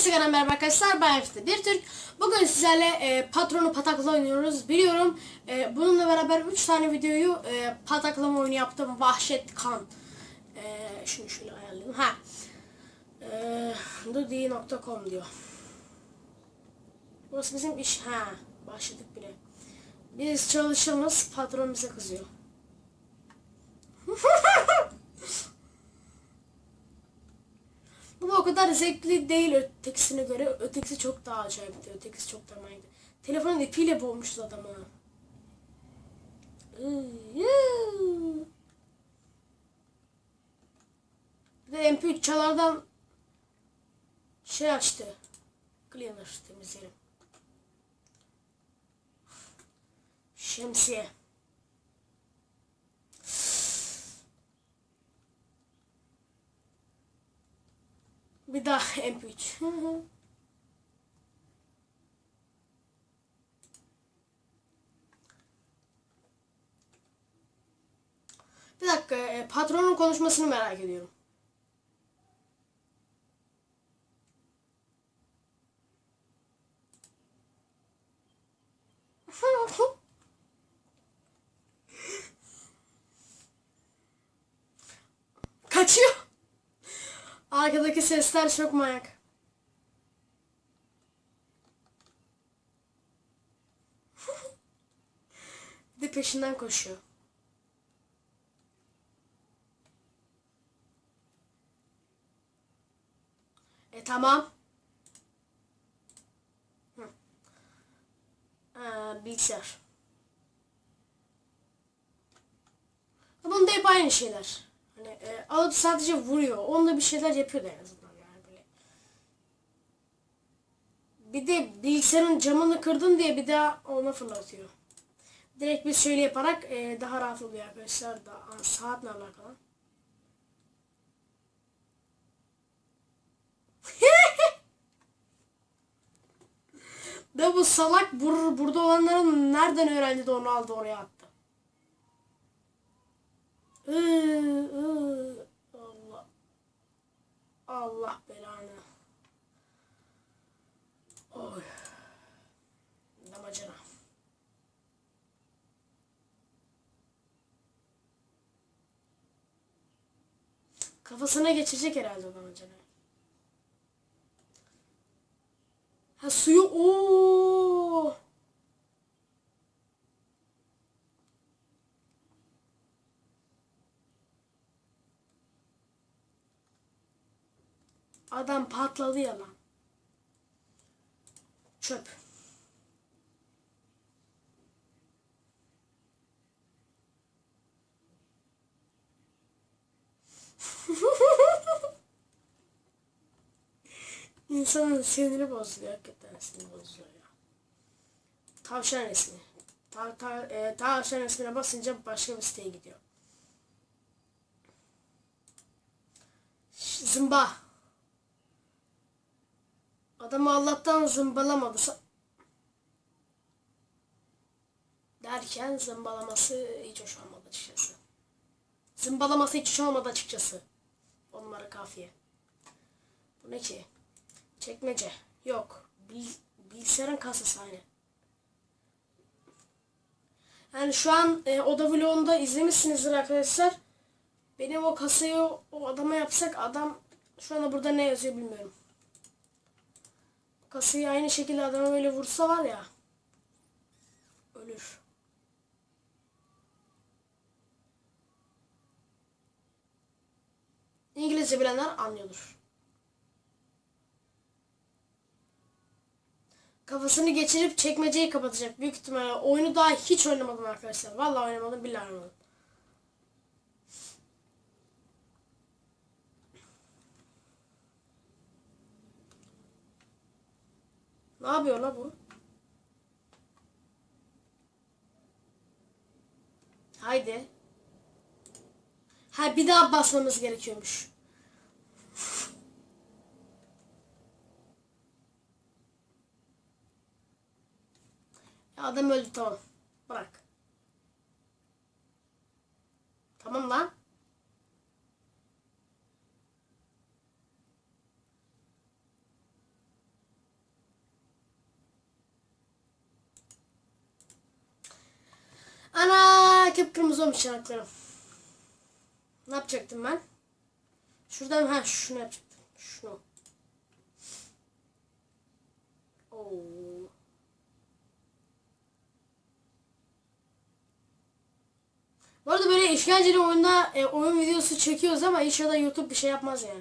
Instagram merhaba arkadaşlar ben Efte bir Türk. Bugün sizlerle e, patronu patakla oynuyoruz. Biliyorum e, bununla beraber 3 tane videoyu e, pataklama oyunu yaptım. Vahşet kan. E, şunu şöyle ayarlayalım. Ha. E, diyor. Burası bizim iş. Ha. Başladık bile. Biz çalışırız patron bize kızıyor. Bu o kadar zevkli değil ötekisine göre. Ötekisi çok daha acayipti. Ötekisi çok daha manyak. Telefonun ipiyle boğmuştu adamı. De MP3 çalardan şey açtı. Cleaner temizleyelim. Şemsiye. Bir daha MP3. Bir dakika, e, patronun konuşmasını merak ediyorum. Arkadaki sesler çok manyak. Bir de peşinden koşuyor. E tamam. Hı. Ee, bilgisayar. Bunda hep aynı şeyler. Alıp sadece vuruyor. Onunla bir şeyler yapıyor en azından yani böyle. Bir de bilgisayarın camını kırdın diye bir daha ona fırlatıyor. Direkt biz şöyle yaparak e, daha rahat oluyor arkadaşlar. Da, Aa, saatle alakalı. da bu salak bur burada olanların nereden öğrendi de onu aldı oraya attı. Iı, ıı, Kafasına geçecek herhalde o damacana. Ha suyu ooo. Adam patladı ya lan. Çöp. İnsanın siniri bozuluyor. Hakikaten siniri bozuluyor ya. Tavşan resmi. Ta, ta, e, tavşan resmine basınca başka bir siteye gidiyor. Zımba. Adamı Allah'tan zımbalamadı. Derken zımbalaması hiç hoş olmadı açıkçası. Zımbalaması hiç hoş olmadı açıkçası. On numara kafiye. Bu ne ki? Çekmece. Yok. Bil, bilgisayarın kasası aynı. Yani şu an e, oda vlogunda izlemişsinizdir arkadaşlar. Benim o kasayı o, adama yapsak adam şu anda burada ne yazıyor bilmiyorum. Kasayı aynı şekilde adama böyle vursa var ya. Ölür. İngilizce bilenler anlıyordur. Kafasını geçirip çekmeceyi kapatacak. Büyük ihtimalle oyunu daha hiç oynamadım arkadaşlar. Vallahi oynamadım, billahi oynamadım. Ne yapıyor la bu? Haydi. Ha bir daha basmamız gerekiyormuş. Adam öldü tamam. Bırak. Tamam lan. Ana kıpkırmızı olmuş yanaklarım. Ne yapacaktım ben? Şuradan ha şunu yapacaktım. Şunu. Oo. Bu arada böyle işkenceli oyunda e, oyun videosu çekiyoruz ama inşallah YouTube bir şey yapmaz yani.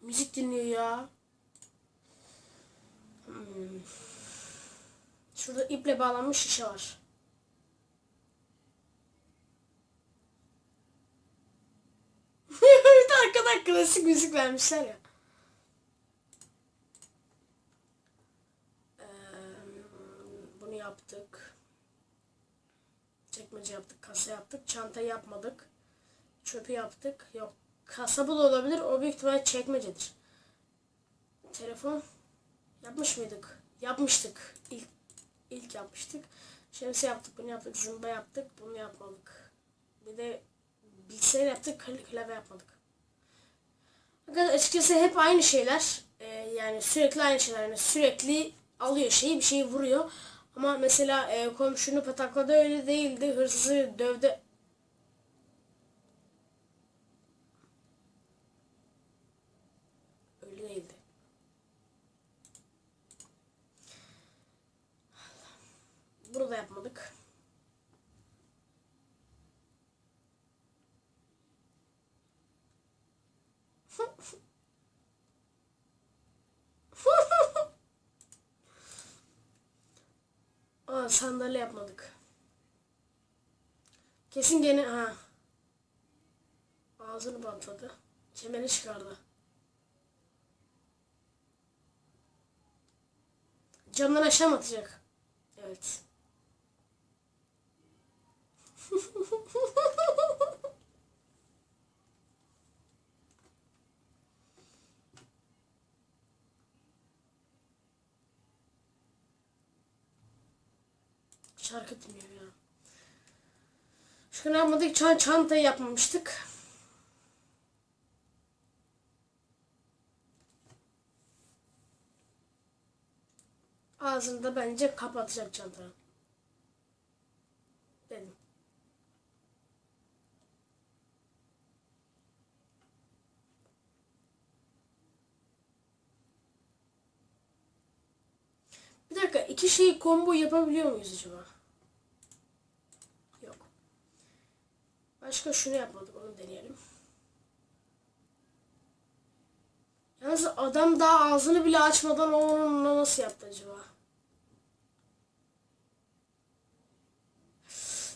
Müzik dinliyor ya. Hmm. Şurada iple bağlanmış şişe var. bir arkadan klasik müzik vermişler ya. Eee, bunu yaptık. Çekmece yaptık, kasa yaptık, çanta yapmadık. Çöpü yaptık. Yok, kasa bu da olabilir. O büyük ihtimalle çekmecedir. Telefon yapmış mıydık? Yapmıştık. İlk ilk yapmıştık. Şemsiye yaptık, bunu yaptık, zımba yaptık, bunu yapmadık. Bir de bilgisayar yaptık, klavye yapmadık. Fakat açıkçası hep aynı şeyler. Ee, yani sürekli aynı şeyler. Yani sürekli alıyor şeyi, bir şeyi vuruyor. Ama mesela e, komşunu patakladı öyle değildi. Hırsızı dövdü. Öyle değildi. Bunu da yapmadık. Sandalye yapmadık. Kesin gene ha. Ağzını bantladı. Kemeri çıkardı. Camdan aşağı mı atacak? Evet. Şarkı dinliyor ya. Şunu yapmadık. Çan çantayı yapmamıştık. Ağzını da bence kapatacak çantanın. Dedim. Bir dakika iki şeyi combo yapabiliyor muyuz acaba? Yok. Başka şunu yapmadık onu deneyelim. Yalnız adam daha ağzını bile açmadan onunla nasıl yaptı acaba?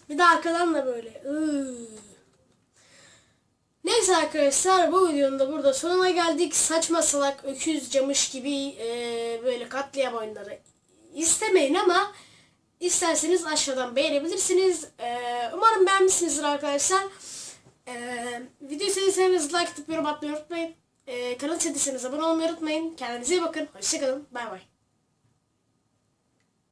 Bir de arkadan da böyle. Neyse arkadaşlar bu videonun da burada sonuna geldik. Saçma salak öküz camış gibi e, böyle katliam oyunları istemeyin ama isterseniz aşağıdan beğenebilirsiniz. E, umarım beğenmişsinizdir arkadaşlar. E, videoyu sevdiyseniz like atıp yorum atmayı unutmayın. E, kanal sevdiyseniz abone olmayı unutmayın. Kendinize iyi bakın. Hoşçakalın. Bay bay.